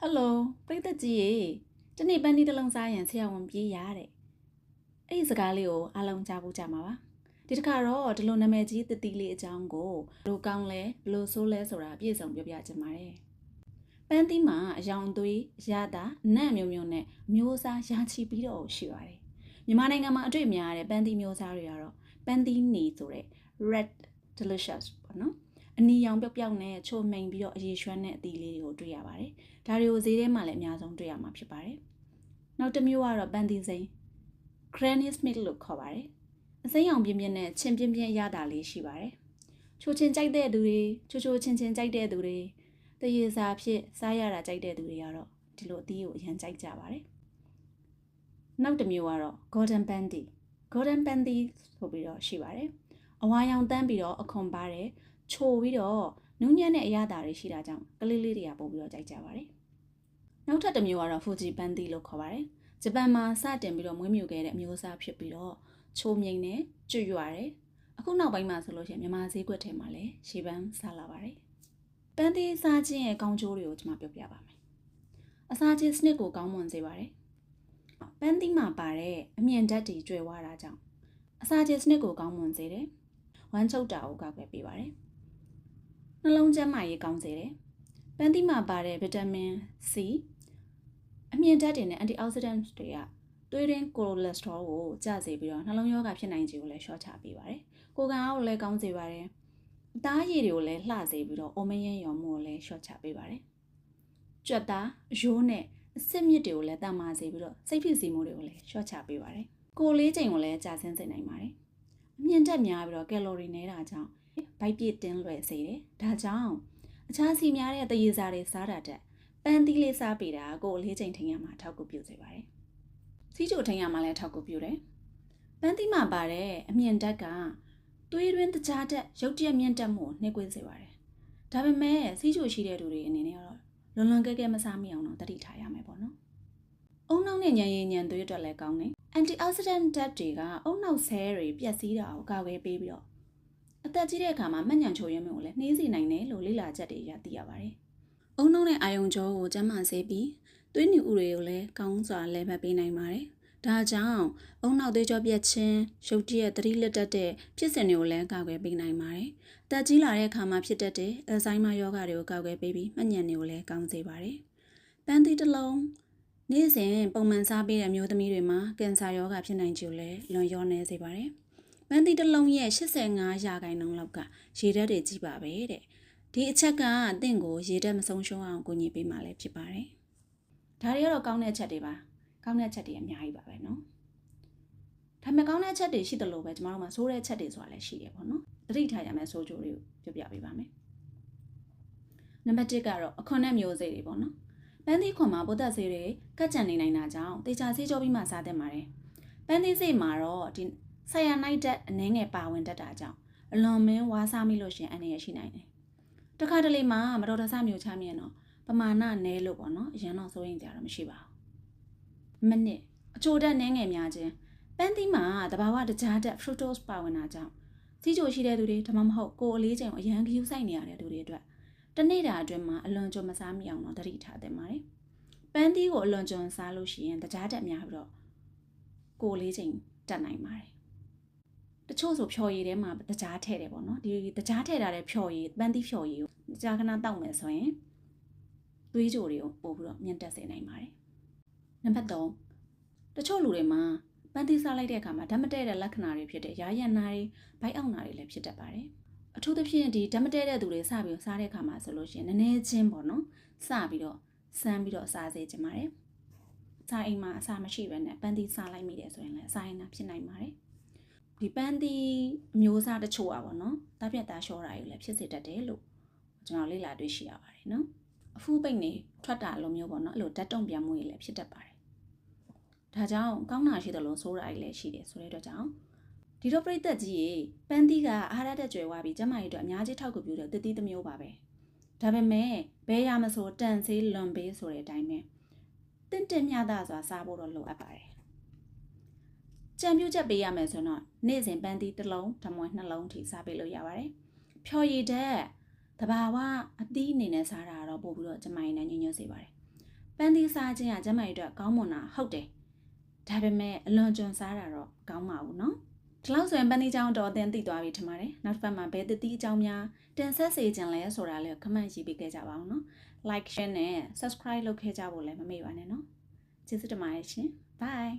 ဟယ်လိုပရိသတ်ကြီးရေဒီနေ့ပန်းဒီတစ်လုံးစားရင်ဆရာဝန်ပြေးရတဲ့အဲ့ဒီစကားလေးကိုအားလုံးကြားဖို့ကြမှာပါဒီတစ်ခါတော့ဒီလိုနာမည်ကြီးတတိလေးအကြောင်းကိုဘယ်လိုကောင်းလဲဘယ်လိုဆိုးလဲဆိုတာအပြည့်စုံပြောပြချင်ပါတယ်ပန်းသီးမှာအယောင်သွေးရတာနတ်မျိုးမျိုးနဲ့မျိုးစားရာချီပြီးတော့ရှိပါတယ်မြန်မာနိုင်ငံမှာအတွေ့အများရတဲ့ပန်းသီးမျိုးစားတွေကတော့ပန်းသီးနီဆိုတဲ့ red delicious ပေါ့နော် အနီရောင်ပျောက်ပျောက်နဲ့ချိုမိန်ပြီးတော့အရေရွှမ်းတဲ့အသီးလေးတွေကိုတွေ့ရပါတယ်။ဒါတွေကိုဈေးထဲမှာလည်းအများဆုံးတွေ့ရမှာဖြစ်ပါတယ်။နောက်တစ်မျိုးကတော့ပန်တီစိန် Granny Smith လို့ခေါ်ပါတယ်။အစိမ်းရောင်ပြင်းပြင်းနဲ့ချင်းပြင်းပြင်းရတာလေးရှိပါတယ်။ချိုချင်းကြိုက်တဲ့သူတွေချိုချိုချင်းချင်းကြိုက်တဲ့သူတွေတရေစာဖြစ်စားရတာကြိုက်တဲ့သူတွေကတော့ဒီလိုအသီးကိုအရင်ကြိုက်ကြပါတယ်။နောက်တစ်မျိုးကတော့ Golden Bandy Golden Bandy ဆိုပြီးတော့ရှိပါတယ်။အဝါရောင်တန်းပြီးတော့အခွန်ပါတယ် ချိုပြီးတော့နုညံ့တဲ့အရသာတွေရှိတာကြောင့်ကလေးလေးတွေကပို့ပြီးတော့ကြိုက်ကြပါတယ်။နောက်ထပ်တစ်မျိုးကတော့ Fuji Bandy လို့ခေါ်ပါတယ်။ဂျပန်မှာစတင်ပြီးတော့မွေးမြူခဲ့တဲ့အမျိုးအစားဖြစ်ပြီးတော့ချိုမြိန်နဲ့ကျွတ်ရွရတယ်။အခုနောက်ပိုင်းမှာဆိုလို့ရှိရင်မြန်မာဈေးကွက်ထဲမှာလည်းရှေးပန်းစားလာပါတယ်။ပန်းသီးစားခြင်းရဲ့ကောင်းကျိုးတွေကိုကျွန်မပြောပြပါမယ်။အစားချင်းစနစ်ကိုကောင်းမွန်စေပါတယ်။ပန်းသီးမှာပါတဲ့အမြင့်ဓာတ်တွေကျွဲဝါတာကြောင့်အစာချင်းစနစ်ကိုကောင်းမွန်စေတယ်။ဝမ်းချုပ်တာကိုကောက်ွယ်ပေးပါတယ်။ နှလုံးကျန်းမာရေးကောင်းစေတယ်။ပန်းသီးမှာပါတဲ့ဗီတာမင် C အမြင့်ဓာတ်တွေနဲ့ antioxidants တွေကသွေးရင်းကိုလက်စထရောကိုကျစေပြီးတော့နှလုံးရောဂါဖြစ်နိုင်ခြေကိုလည်းလျှော့ချပေးပါတယ်။ကိုယ်ခံအားကိုလည်းကောင်းစေပါတယ်။အသားရည်တွေကိုလည်းလှစေပြီးတော့အိုမယင်းရောင်မှုကိုလည်းလျှော့ချပေးပါတယ်။ကြွက်သားရိုးနဲ့အစစ်မြစ်တွေကိုလည်းတန်မာစေပြီးတော့စိတ်ဖြစ်စီမှုတွေကိုလည်းလျှော့ချပေးပါတယ်။ကိုယ်လေးချိန်ကိုလည်းကြာဆင်းစေနိုင်ပါတယ်။အမြင့်ဓာတ်များပြီးတော့ကယ်လိုရီနေတာကြောင့် ဗိုက်ပြည့်တင်းလွယ်စေတယ်။ဒါကြောင့်အခြားစီများတဲ့တရေစာတွေစားတာတက်ပန်းသီးလေးစားပေးတာကိုအလေးချိန်ထိန်ရမှာထောက်ကူပြုစေပါတယ်။စီးချိုထိန်ရမှာလည်းထောက်ကူပြုတယ်။ပန်းသီးမှာပါတဲ့အမြင့်ဓာတ်ကသွေးရင်းတကြားတက်ရုတ်တရက်မြင့်တက်မှုနှိကွေးစေပါတယ်။ဒါပေမဲ့စီးချိုရှိတဲ့သူတွေအနေနဲ့ကတော့လွန်လွန်ကဲကဲမစားမိအောင်တော့တတိထားရမယ်ပေါ့နော်။အုံနောက်နဲ့ညံရည်ညံသွေးအတွက်လည်းကောင်းတယ်။ antioxidant ဓာတ်တွေကအုံနောက်ဆဲတွေပျက်စီးတာကိုကာကွယ်ပေးပြီးတော့ အသက်ကြီးတဲ့အခါမှာမှတ်ညံချိုရင်းမျိုးကိုလည်းနှေးစေနိုင်တယ်လို့လေ့လာချက်တွေရသိရပါတယ်။အုံနှုံးတဲ့အာယုံကြောကိုကျန်းမာစေပြီးသွေးညူဥတွေကိုလည်းကောင်းစွာလဲပတ်ပေးနိုင်ပါတယ်။ဒါကြောင့်အုံနောက်သွေးကြောပြက်ခြင်းရုပ်တရက်သတိလက်တက်တဲ့ဖြစ်စဉ်တွေကိုလည်းကာကွယ်ပေးနိုင်ပါတယ်။တက်ကြီးလာတဲ့အခါမှာဖြစ်တတ်တဲ့အယ်ဇိုင်းမာယောဂါတွေကိုကာကွယ်ပေးပြီးမှတ်ညံတွေကိုလည်းကောင်းစေပါတယ်။ပန်းသီးတစ်လုံးနေ့စဉ်ပုံမှန်စားပေးတဲ့မျိုးသမီးတွေမှာကင်ဆာရောဂါဖြစ်နိုင်ခြေကိုလည်းလွန်ရောနေစေပါတယ်။ မန်တီတစ်လုံးရဲ့85ရာခိုင်နှုန်းလောက်ကရေဓာတ်တွေကြီးပါပဲတဲ့ဒီအချက်ကအသင်ကိုရေဓာတ်မဆုံးရှုံးအောင်ကူညီပေးမှလည်းဖြစ်ပါတယ်ဒါတွေကတော့ကောင်းတဲ့အချက်တွေပါကောင်းတဲ့အချက်တွေအများကြီးပါပဲเนาะဒါပေမဲ့ကောင်းတဲ့အချက်တွေရှိတယ်လို့ပဲကျမတို့မှာဆိုးတဲ့အချက်တွေဆိုတာလည်းရှိတယ်ပေါ့နော်သတိထားရမယ်ဆိုးကြိုးတွေကိုပြောပြပေးပါမယ်နံပါတ်1ကတော့အခွန်နဲ့မျိုးစေ့တွေပေါ့နော်ပန်းသီးခွန်မှာဗုဒ္ဓဆေးတွေကတ်ကြံနေနိုင်တာကြောင့်တေချာဆေးကြောပြီးမှစားတတ်ပါတယ်ပန်းသီးစိတ်မှာတော့ဒီ ဆရာနိုင်တဲ့အနေငယ်ပါဝင်တတ်တာကြောင့်အလွန်မင်းဝါးစားမိလို့ရှင်အနေရရှိနိုင်တယ်။တခါတလေမှာမတော်တဆမျိုးချမြင်တော့ပမာဏနဲလို့ပေါ့နော်အရင်တော့စိုးရင်ကြတော့မရှိပါဘူး။မနစ်အချိုတက်နဲငယ်များခြင်းပန်းသီးမှာတဘာဝတကြားတက် fructose ပါဝင်တာကြောင့်စီးချိုရှိတဲ့သူတွေဒါမှမဟုတ်ကိုယ်အလေးချိန်ကိုအရန်ခယူးဆိုင်နေရတဲ့သူတွေအတွက်တနေ့တာအတွင်းမှာအလွန်ကြုံမစားမိအောင်တော့တတိထားသင့်ပါတယ်။ပန်းသီးကိုအလွန်ကြုံစားလို့ရှိရင်တကြားတက်များပြီးတော့ကိုယ်လေးချိန်တက်နိုင်ပါတယ် တချို့ဆိုဖြော်ရည်ထဲမှာတကြားထည့်တယ်ပေါ့နော်ဒီတကြားထည့်ထားတဲ့ဖြော်ရည်ပန်းသီးဖြော်ရည်ကိုကြာခဏတောက်မယ်ဆိုရင်သွေးကြိုတွေကိုပို့ပြီးတော့မြင့်တက်စေနိုင်ပါတယ်နံပါတ်3တချို့လူတွေမှာပန်းသီးစားလိုက်တဲ့အခါမှာဓာတ်မတည့်တဲ့လက္ခဏာတွေဖြစ်တဲ့ရာရန်နာတွေဘိုက်အောင်နာတွေလည်းဖြစ်တတ်ပါတယ်အထူးသဖြင့်ဒီဓာတ်မတည့်တဲ့သူတွေစပြီးစားတဲ့အခါမှာဆိုလို့ရှိရင်နည်းနည်းချင်းပေါ့နော်စပြီးတော့စမ်းပြီးတော့စားစေချင်ပါတယ်စားအိမ်မှာအစာမရှိဘဲနဲ့ပန်းသီးစားလိုက်မိတယ်ဆိုရင်လည်းအစာရင်နာဖြစ်နိုင်ပါတယ် ဒီပန်းသီးအမျိုးအစားတချို့อ่ะဗောနော်တားပြတ်သားလျှောတာတွေလည်းဖြစ်စေတတ်တယ်လို့ကျွန်တော်လေ့လာတွေ့ရှိရပါတယ်နော်အဖူးပိတ်နေထွက်တာလိုမျိုးပေါ့နော်အဲ့လိုဓာတ်တုံပြန်မှုတွေလည်းဖြစ်တတ်ပါတယ်ဒါကြောင့်ကောင်းတာရှိတယ်လို့ဆိုးတာတွေလည်းရှိတယ်ဆိုတဲ့အတွက်ကြောင့်ဒီတော့ပြိသက်ကြီးရေပန်းသီးကအာဟာရတက်ကြွယ်ဝပြီးကျန်းမာရေးအတွက်အများကြီးထောက်ကူပြုတဲ့တတိတစ်မျိုးပါပဲဒါပေမဲ့ဘဲရမဆိုတန်ဆေးလွန်ပေးဆိုတဲ့အတိုင်းပဲတင့်တင့်မြတာစွာစားဖို့တော့လိုအပ်ပါတယ် ကြံပြူချက်ပေးရမယ်ဆိုတော့နေ့စဉ်ပန်းသီးတစ်လုံးဓမွေနှလုံးထိစားပေးလို့ရပါတယ်။ဖြော်ရည်တဲ့တဘာဝအသီးအနေနဲ့စားတာတော့ပို့ပြီးတော့ကျမရင်နဲ့ညညွတ်စေပါတယ်ပန်းသီးစားခြင်းကကျန်းမာရေးအတွက်ကောင်းမွန်တာဟုတ်တယ်ဒါပေမဲ့အလွန်ကျွံစားတာတော့မကောင်းပါဘူးနော်ဒီလောက်ဆိုရင်ပန်းသီးချောင်းတော့အသင်သိသွားပြီထင်ပါတယ်နောက်တစ်ပတ်မှာဘယ်သတိအကြောင်းများတင်ဆက်စေခြင်းလဲဆိုတာလည်း comment ရေးပေးခဲ့ကြပါအောင်နော် like share နဲ့ subscribe လုပ်ခဲ့ကြဖို့လည်းမမေ့ပါနဲ့နော်ကျေးဇူးတင်ပါတယ်ရှင် bye